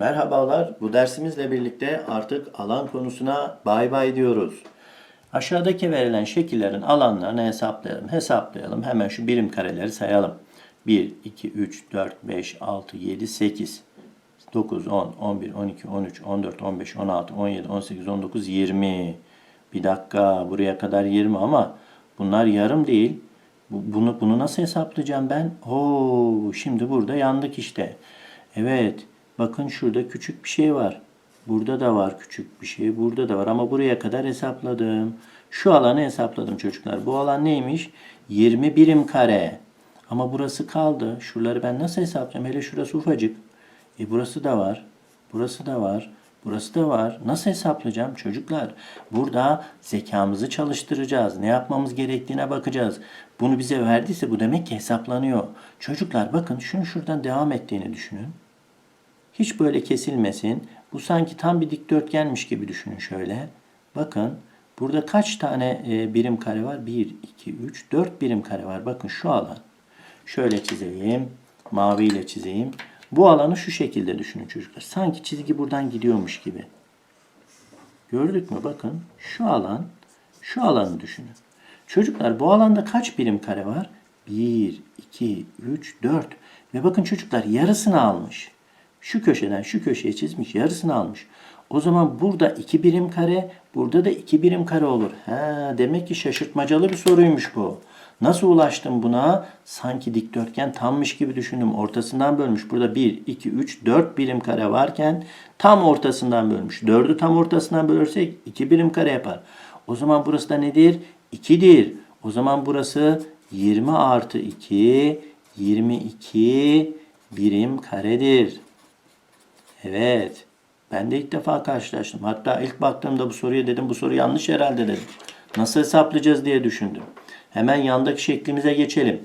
Merhabalar. Bu dersimizle birlikte artık alan konusuna bay bay diyoruz. Aşağıdaki verilen şekillerin alanlarını hesaplayalım. Hesaplayalım. Hemen şu birim kareleri sayalım. 1, 2, 3, 4, 5, 6, 7, 8, 9, 10, 11, 12, 13, 14, 15, 16, 17, 18, 19, 20. Bir dakika buraya kadar 20 ama bunlar yarım değil. Bu- Bunu, bunu nasıl hesaplayacağım ben? Oo, şimdi burada yandık işte. Evet. Bakın şurada küçük bir şey var. Burada da var küçük bir şey. Burada da var ama buraya kadar hesapladım. Şu alanı hesapladım çocuklar. Bu alan neymiş? 20 birim kare. Ama burası kaldı. Şuraları ben nasıl hesaplayacağım? Hele şurası ufacık. E burası da var. Burası da var. Burası da var. Nasıl hesaplayacağım çocuklar? Burada zekamızı çalıştıracağız. Ne yapmamız gerektiğine bakacağız. Bunu bize verdiyse bu demek ki hesaplanıyor. Çocuklar bakın şunu şuradan devam ettiğini düşünün. Hiç böyle kesilmesin. Bu sanki tam bir dikdörtgenmiş gibi düşünün şöyle. Bakın burada kaç tane e, birim kare var? 1, 2, 3, 4 birim kare var. Bakın şu alan. Şöyle çizeyim. Maviyle çizeyim. Bu alanı şu şekilde düşünün çocuklar. Sanki çizgi buradan gidiyormuş gibi. Gördük mü? Bakın şu alan, şu alanı düşünün. Çocuklar bu alanda kaç birim kare var? 1, 2, 3, 4. Ve bakın çocuklar yarısını almış. Şu köşeden şu köşeye çizmiş, yarısını almış. O zaman burada 2 birim kare, burada da 2 birim kare olur. Ha, demek ki şaşırtmacalı bir soruymuş bu. Nasıl ulaştım buna? Sanki dikdörtgen tammış gibi düşündüm. Ortasından bölmüş. Burada 1, 2, 3, 4 birim kare varken tam ortasından bölmüş. 4'ü tam ortasından bölersek 2 birim kare yapar. O zaman burası da nedir? 2'dir. O zaman burası 20 artı 2, 22 birim karedir. Evet. Ben de ilk defa karşılaştım. Hatta ilk baktığımda bu soruya dedim bu soru yanlış herhalde dedim. Nasıl hesaplayacağız diye düşündüm. Hemen yandaki şeklimize geçelim.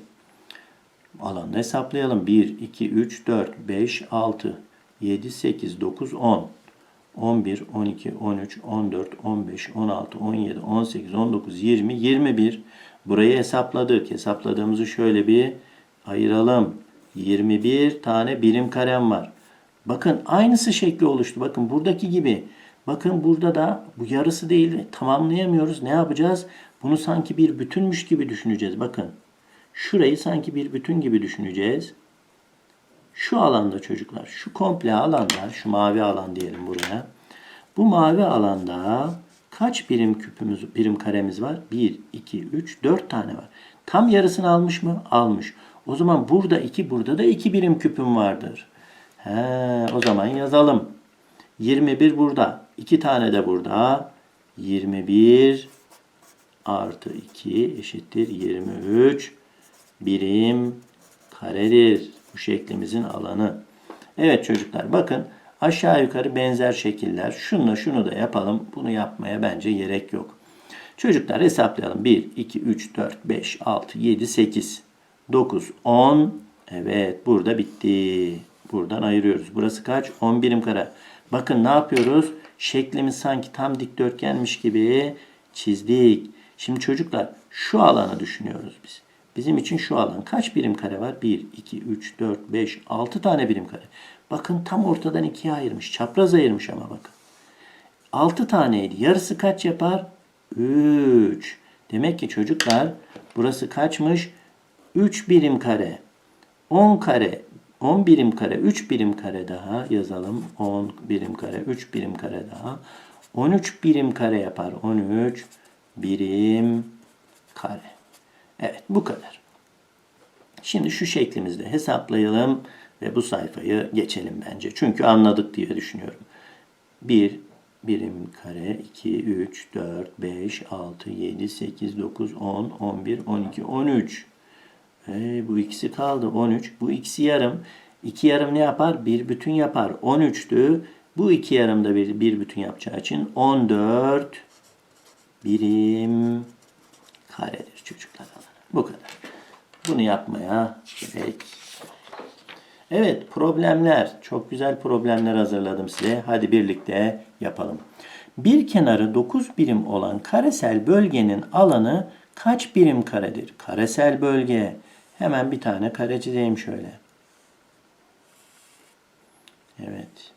Alanı hesaplayalım. 1, 2, 3, 4, 5, 6, 7, 8, 9, 10. 11, 12, 13, 14, 15, 16, 17, 18, 19, 20, 21. Burayı hesapladık. Hesapladığımızı şöyle bir ayıralım. 21 tane birim karem var. Bakın aynısı şekli oluştu. Bakın buradaki gibi. Bakın burada da bu yarısı değil. Tamamlayamıyoruz. Ne yapacağız? Bunu sanki bir bütünmüş gibi düşüneceğiz. Bakın. Şurayı sanki bir bütün gibi düşüneceğiz. Şu alanda çocuklar, şu komple alanda, şu mavi alan diyelim buraya. Bu mavi alanda kaç birim küpümüz, birim karemiz var? 1, 2, 3, 4 tane var. Tam yarısını almış mı? Almış. O zaman burada 2, burada da 2 birim küpüm vardır. He, o zaman yazalım. 21 burada. 2 tane de burada. 21 artı 2 eşittir 23 birim karedir. Bu şeklimizin alanı. Evet çocuklar bakın aşağı yukarı benzer şekiller. Şunla şunu da yapalım. Bunu yapmaya bence gerek yok. Çocuklar hesaplayalım. 1, 2, 3, 4, 5, 6, 7, 8, 9, 10. Evet burada bitti. Buradan ayırıyoruz. Burası kaç? 10 birim kare. Bakın ne yapıyoruz? Şeklimiz sanki tam dikdörtgenmiş gibi çizdik. Şimdi çocuklar şu alanı düşünüyoruz biz. Bizim için şu alan kaç birim kare var? 1, 2, 3, 4, 5, 6 tane birim kare. Bakın tam ortadan ikiye ayırmış. Çapraz ayırmış ama bakın. 6 taneydi. Yarısı kaç yapar? 3. Demek ki çocuklar burası kaçmış? 3 birim kare. 10 kare. 10 birim kare. 3 birim kare daha yazalım. 10 birim kare. 3 birim kare daha. 13 birim kare yapar. 13 birim kare. Evet bu kadar. Şimdi şu şeklimizde hesaplayalım ve bu sayfayı geçelim bence. Çünkü anladık diye düşünüyorum. 1 birim kare 2 3 4 5 6 7 8 9 10 11 12 13 e, bu ikisi kaldı 13. Bu ikisi yarım. 2 yarım ne yapar? Bir bütün yapar. 13'tü. Bu iki yarım da bir, bir bütün yapacağı için 14 birim karedir çocuklar. Bu kadar. Bunu yapmaya gerek. Evet problemler. Çok güzel problemler hazırladım size. Hadi birlikte yapalım. Bir kenarı 9 birim olan karesel bölgenin alanı kaç birim karedir? Karesel bölge. Hemen bir tane kare çizeyim şöyle. Evet.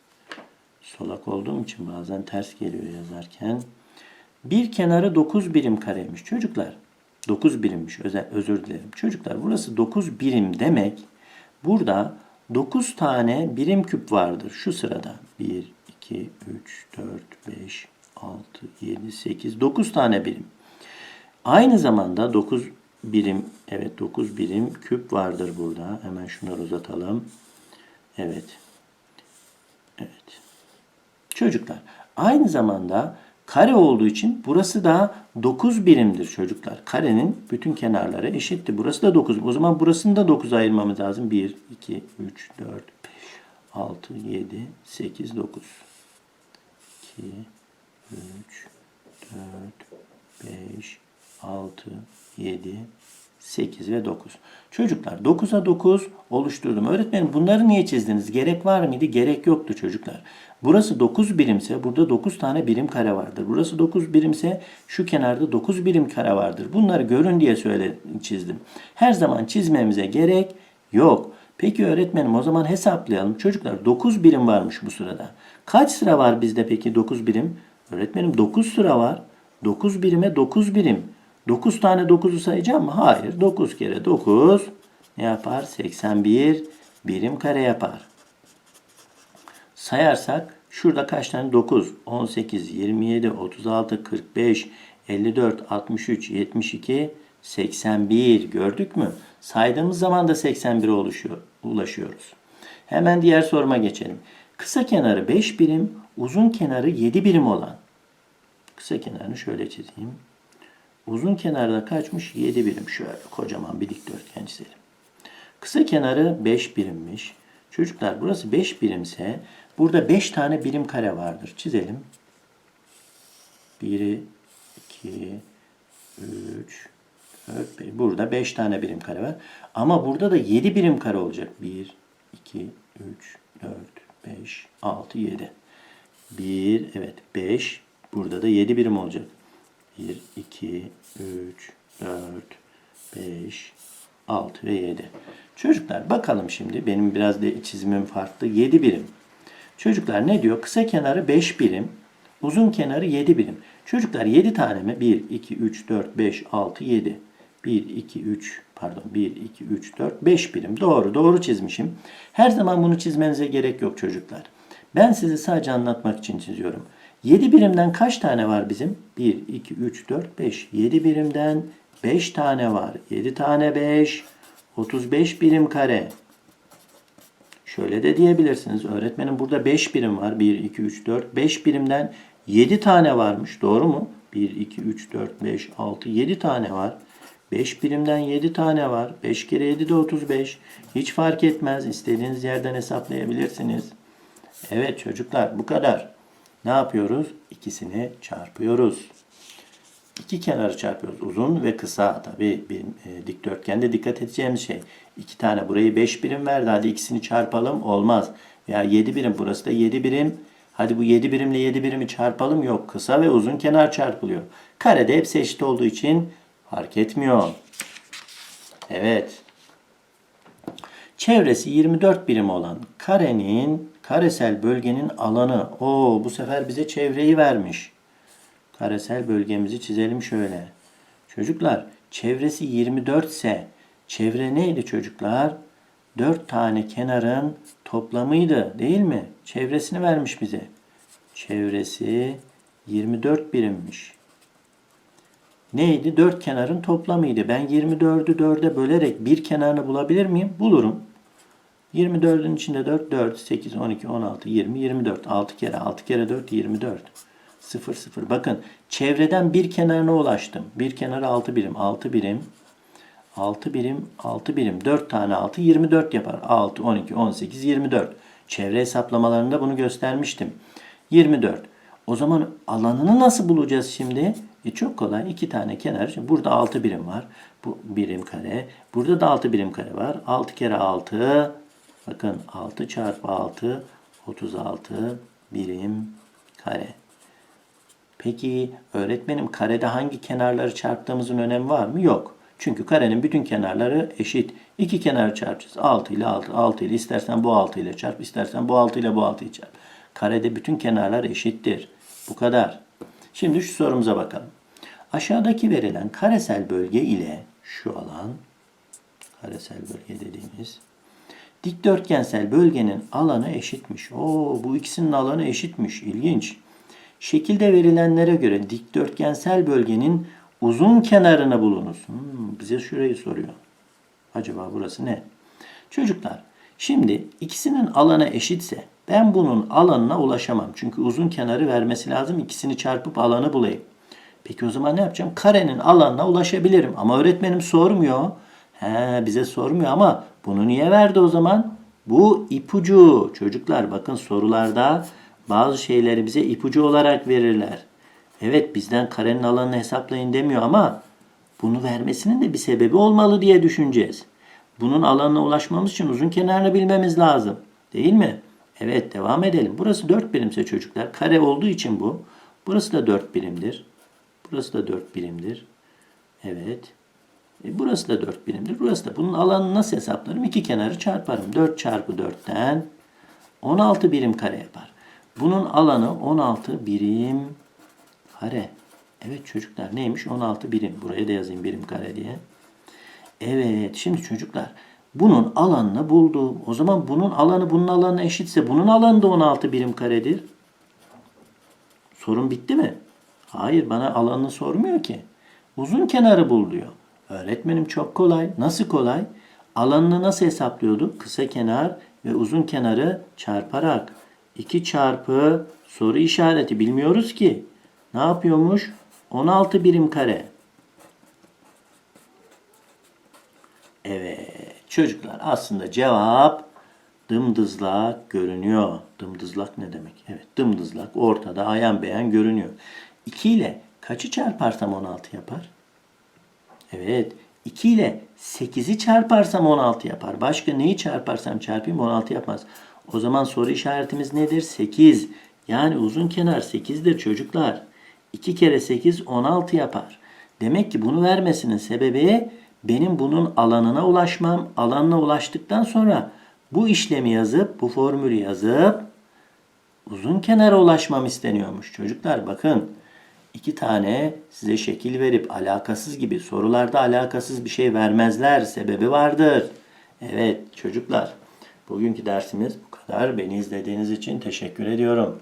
Solak olduğum için bazen ters geliyor yazarken. Bir kenarı 9 birim kareymiş. Çocuklar 9 birimmiş. Özel, özür dilerim. Çocuklar burası 9 birim demek. Burada 9 tane birim küp vardır şu sırada. 1, 2, 3, 4, 5, 6, 7, 8, 9 tane birim. Aynı zamanda 9 birim, evet 9 birim küp vardır burada. Hemen şunları uzatalım. Evet. Evet. Çocuklar aynı zamanda kare olduğu için burası da 9 birimdir çocuklar. Karenin bütün kenarları eşittir. Burası da 9. O zaman burasını da 9 ayırmamız lazım. 1, 2, 3, 4, 5, 6, 7, 8, 9. 2, 3, 4, 5, 6, 7, 8 ve 9. Çocuklar 9'a 9 oluşturdum. Öğretmenim bunları niye çizdiniz? Gerek var mıydı? Gerek yoktu çocuklar. Burası 9 birimse burada 9 tane birim kare vardır. Burası 9 birimse şu kenarda 9 birim kare vardır. Bunları görün diye söyle çizdim. Her zaman çizmemize gerek yok. Peki öğretmenim o zaman hesaplayalım. Çocuklar 9 birim varmış bu sırada. Kaç sıra var bizde peki 9 birim? Öğretmenim 9 sıra var. 9 birime 9 birim. 9 tane 9'u sayacağım mı? Hayır. 9 kere 9 ne yapar? 81 birim kare yapar. Sayarsak şurada kaç tane? 9, 18, 27, 36, 45, 54, 63, 72, 81 gördük mü? Saydığımız zaman da 81'e oluşuyor, ulaşıyoruz. Hemen diğer soruma geçelim. Kısa kenarı 5 birim, uzun kenarı 7 birim olan. Kısa kenarını şöyle çizeyim. Uzun kenarda kaçmış? 7 birim. Şöyle kocaman bir dikdörtgen çizelim. Kısa kenarı 5 birimmiş. Çocuklar burası 5 birimse burada 5 tane birim kare vardır. Çizelim. 1, 2, 3, 4, 5. Burada 5 tane birim kare var. Ama burada da 7 birim kare olacak. 1, 2, 3, 4, 5, 6, 7. 1, evet 5. Burada da 7 birim olacak. 1, 2, 3, 4, 5, 6 ve 7. Çocuklar bakalım şimdi. Benim biraz da çizimim farklı. 7 birim. Çocuklar ne diyor? Kısa kenarı 5 birim. Uzun kenarı 7 birim. Çocuklar 7 tane mi? 1, 2, 3, 4, 5, 6, 7. 1, 2, 3, pardon 1, 2, 3, 4, 5 birim. Doğru, doğru çizmişim. Her zaman bunu çizmenize gerek yok çocuklar. Ben size sadece anlatmak için çiziyorum. 7 birimden kaç tane var bizim? 1, 2, 3, 4, 5. 7 birimden 5 tane var. 7 tane 5, 35 birim kare. Şöyle de diyebilirsiniz. Öğretmenim burada 5 birim var. 1, 2, 3, 4. 5 birimden 7 tane varmış. Doğru mu? 1, 2, 3, 4, 5, 6, 7 tane var. 5 birimden 7 tane var. 5 kere 7 de 35. Hiç fark etmez. İstediğiniz yerden hesaplayabilirsiniz. Evet çocuklar bu kadar. Ne yapıyoruz? İkisini çarpıyoruz. İki kenarı çarpıyoruz. Uzun ve kısa tabii bir e, dikdörtgende dikkat edeceğimiz şey. İki tane burayı 5 birim verdi. Hadi ikisini çarpalım. Olmaz. Veya 7 birim. Burası da 7 birim. Hadi bu 7 birimle 7 birimi çarpalım. Yok. Kısa ve uzun kenar çarpılıyor. Karede hepsi eşit olduğu için fark etmiyor. Evet. Çevresi 24 birim olan karenin karesel bölgenin alanı. O bu sefer bize çevreyi vermiş. Karesel bölgemizi çizelim şöyle. Çocuklar çevresi 24 ise çevre neydi çocuklar? 4 tane kenarın toplamıydı değil mi? Çevresini vermiş bize. Çevresi 24 birimmiş. Neydi? 4 kenarın toplamıydı. Ben 24'ü 4'e bölerek bir kenarını bulabilir miyim? Bulurum. 24'ün içinde 4, 4, 8, 12, 16, 20, 24. 6 kere 6 kere 4, 24. 0, 0. Bakın çevreden bir kenarına ulaştım. Bir kenarı 6 birim. 6 birim. 6 birim, 6 birim. 4 tane 6, 24 yapar. 6, 12, 18, 24. Çevre hesaplamalarında bunu göstermiştim. 24. O zaman alanını nasıl bulacağız şimdi? E çok kolay. İki tane kenar. Şimdi burada 6 birim var. Bu birim kare. Burada da 6 birim kare var. 6 kere 6. Bakın 6 çarpı 6. 36 birim kare. Peki öğretmenim karede hangi kenarları çarptığımızın önemi var mı? Yok. Çünkü karenin bütün kenarları eşit. İki kenarı çarpacağız. 6 ile 6, 6 ile istersen bu 6 ile çarp, istersen bu 6 ile bu 6'yı çarp. Karede bütün kenarlar eşittir. Bu kadar. Şimdi şu sorumuza bakalım. Aşağıdaki verilen karesel bölge ile şu alan karesel bölge dediğimiz dikdörtgensel bölgenin alanı eşitmiş. Oo bu ikisinin alanı eşitmiş. İlginç. Şekilde verilenlere göre dikdörtgensel bölgenin uzun kenarını bulunuz. Hmm, bize şurayı soruyor. Acaba burası ne? Çocuklar, şimdi ikisinin alanı eşitse ben bunun alanına ulaşamam. Çünkü uzun kenarı vermesi lazım. İkisini çarpıp alanı bulayım. Peki o zaman ne yapacağım? Karenin alanına ulaşabilirim. Ama öğretmenim sormuyor. He, bize sormuyor ama bunu niye verdi o zaman? Bu ipucu. Çocuklar bakın sorularda bazı şeyleri bize ipucu olarak verirler. Evet bizden karenin alanını hesaplayın demiyor ama bunu vermesinin de bir sebebi olmalı diye düşüneceğiz. Bunun alanına ulaşmamız için uzun kenarını bilmemiz lazım. Değil mi? Evet devam edelim. Burası 4 birimse çocuklar. Kare olduğu için bu. Burası da 4 birimdir. Burası da 4 birimdir. Evet. E burası da 4 birimdir. Burası da. Bunun alanını nasıl hesaplarım? İki kenarı çarparım. 4 çarpı 4'ten 16 birim kare yapar. Bunun alanı 16 birim kare. Evet çocuklar neymiş? 16 birim. Buraya da yazayım birim kare diye. Evet şimdi çocuklar bunun alanını buldum. O zaman bunun alanı bunun alanına eşitse bunun alanı da 16 birim karedir. Sorun bitti mi? Hayır bana alanını sormuyor ki. Uzun kenarı bul diyor. Öğretmenim çok kolay. Nasıl kolay? Alanını nasıl hesaplıyorduk? Kısa kenar ve uzun kenarı çarparak. 2 çarpı soru işareti bilmiyoruz ki. Ne yapıyormuş? 16 birim kare. Evet çocuklar aslında cevap dımdızlak görünüyor. Dımdızlak ne demek? Evet dımdızlak ortada ayan beyan görünüyor. 2 ile kaçı çarparsam 16 yapar? Evet 2 ile 8'i çarparsam 16 yapar. Başka neyi çarparsam çarpayım 16 yapmaz. O zaman soru işaretimiz nedir? 8. Yani uzun kenar 8'dir çocuklar. 2 kere 8 16 yapar. Demek ki bunu vermesinin sebebi benim bunun alanına ulaşmam. Alanına ulaştıktan sonra bu işlemi yazıp, bu formülü yazıp uzun kenara ulaşmam isteniyormuş. Çocuklar bakın iki tane size şekil verip alakasız gibi sorularda alakasız bir şey vermezler. Sebebi vardır. Evet çocuklar bugünkü dersimiz bu kadar. Beni izlediğiniz için teşekkür ediyorum.